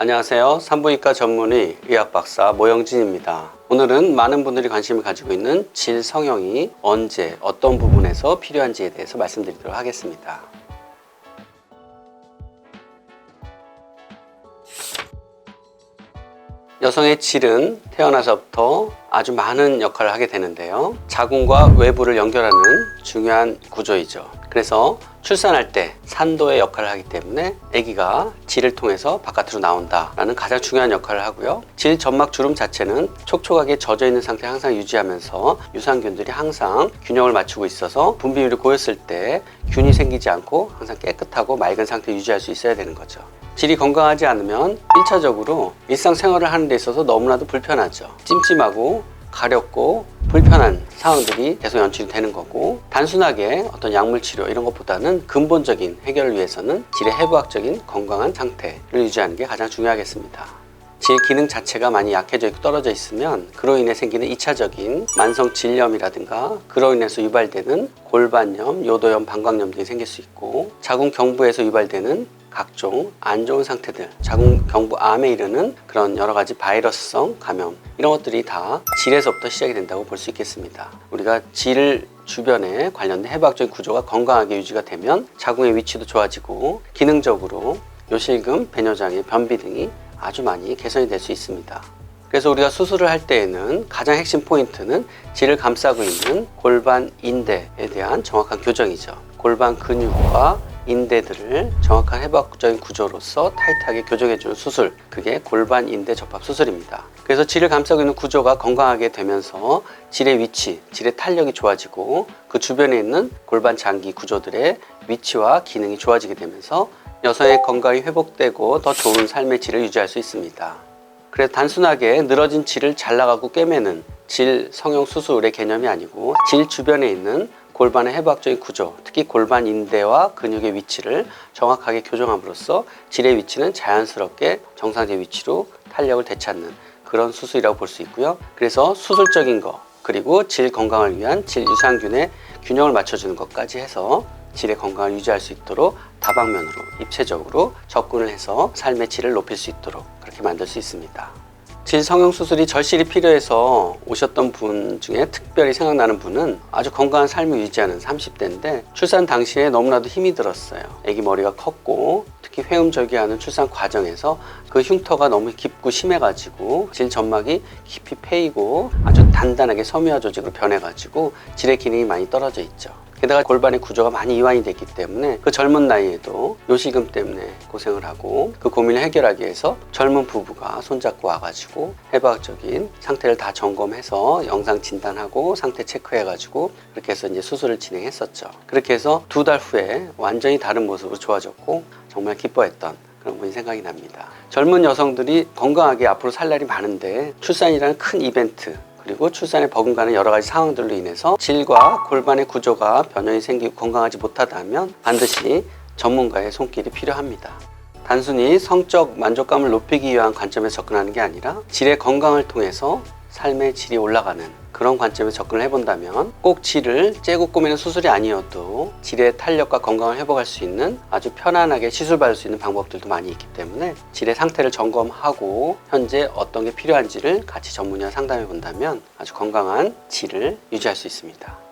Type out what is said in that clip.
안녕하세요. 산부인과 전문의 의학 박사 모영진입니다. 오늘은 많은 분들이 관심을 가지고 있는 질 성형이 언제 어떤 부분에서 필요한지에 대해서 말씀드리도록 하겠습니다. 여성의 질은 태어나서부터 아주 많은 역할을 하게 되는데요. 자궁과 외부를 연결하는 중요한 구조이죠. 그래서 출산할 때 산도의 역할을 하기 때문에 아기가 질을 통해서 바깥으로 나온다라는 가장 중요한 역할을 하고요. 질 점막 주름 자체는 촉촉하게 젖어 있는 상태 항상 유지하면서 유산균들이 항상 균형을 맞추고 있어서 분비율이 고였을 때 균이 생기지 않고 항상 깨끗하고 맑은 상태 유지할 수 있어야 되는 거죠. 질이 건강하지 않으면 1차적으로 일상생활을 하는 데 있어서 너무나도 불편하죠. 찜찜하고 가렵고 불편한 상황들이 계속 연출이 되는 거고 단순하게 어떤 약물 치료 이런 것보다는 근본적인 해결을 위해서는 질의 해부학적인 건강한 상태를 유지하는 게 가장 중요하겠습니다. 질 기능 자체가 많이 약해져 있고 떨어져 있으면 그로 인해 생기는 2차적인 만성 질염이라든가 그로 인해서 유발되는 골반염, 요도염, 방광염 등이 생길 수 있고 자궁 경부에서 유발되는 각종 안 좋은 상태들, 자궁 경부 암에 이르는 그런 여러 가지 바이러스성 감염 이런 것들이 다 질에서부터 시작이 된다고 볼 수 있겠습니다. 우리가 질 주변에 관련된 해부학적인 구조가 건강하게 유지가 되면 자궁의 위치도 좋아지고 기능적으로 요실금, 배뇨장의 변비 등이 아주 많이 개선이 될 수 있습니다. 그래서 우리가 수술을 할 때에는 가장 핵심 포인트는 질을 감싸고 있는 골반 인대에 대한 정확한 교정이죠. 골반 근육과 인대들을 정확한 해부학적인 구조로서 타이트하게 교정해주는 수술 그게 골반 인대 접합 수술입니다. 그래서 질을 감싸고 있는 구조가 건강하게 되면서 질의 위치, 질의 탄력이 좋아지고 그 주변에 있는 골반 장기 구조들의 위치와 기능이 좋아지게 되면서 여성의 건강이 회복되고 더 좋은 삶의 질을 유지할 수 있습니다. 그래서 단순하게 늘어진 질을 잘라가고 꿰매는 질 성형 수술의 개념이 아니고 질 주변에 있는 골반의 해부학적인 구조, 특히 골반 인대와 근육의 위치를 정확하게 교정함으로써 질의 위치는 자연스럽게 정상적 위치로 탄력을 되찾는 그런 수술이라고 볼 수 있고요. 그래서 수술적인 거, 그리고 질 건강을 위한 질 유산균의 균형을 맞춰주는 것까지 해서 질의 건강을 유지할 수 있도록 다방면으로 입체적으로 접근을 해서 삶의 질을 높일 수 있도록 그렇게 만들 수 있습니다. 질 성형 수술이 절실히 필요해서 오셨던 분 중에 특별히 생각나는 분은 아주 건강한 삶을 유지하는 30대인데 출산 당시에 너무나도 힘이 들었어요. 아기 머리가 컸고 특히 회음절개하는 출산 과정에서 그 흉터가 너무 깊고 심해가지고 질 점막이 깊이 패이고 아주 단단하게 섬유화 조직으로 변해가지고 질의 기능이 많이 떨어져 있죠. 게다가 골반의 구조가 많이 이완이 됐기 때문에 그 젊은 나이에도 요식음 때문에 고생을 하고 그 고민을 해결하기 위해서 젊은 부부가 손잡고 와가지고 해부학적인 상태를 다 점검해서 영상 진단하고 상태 체크해가지고 그렇게 해서 이제 수술을 진행했었죠. 그렇게 해서 두 달 후에 완전히 다른 모습으로 좋아졌고 정말 기뻐했던 그런 분이 생각이 납니다. 젊은 여성들이 건강하게 앞으로 살 날이 많은데 출산이라는 큰 이벤트 그리고 출산에 버금가는 여러 가지 상황들로 인해서 질과 골반의 구조가 변형이 생기고 건강하지 못하다면 반드시 전문가의 손길이 필요합니다. 단순히 성적 만족감을 높이기 위한 관점에서 접근하는 게 아니라 질의 건강을 통해서 삶의 질이 올라가는 그런 관점에서 접근을 해본다면 꼭 질을 째고 꼬매는 수술이 아니어도 질의 탄력과 건강을 회복할 수 있는 아주 편안하게 시술받을 수 있는 방법들도 많이 있기 때문에 질의 상태를 점검하고 현재 어떤 게 필요한지를 같이 전문의와 상담해 본다면 아주 건강한 질을 유지할 수 있습니다.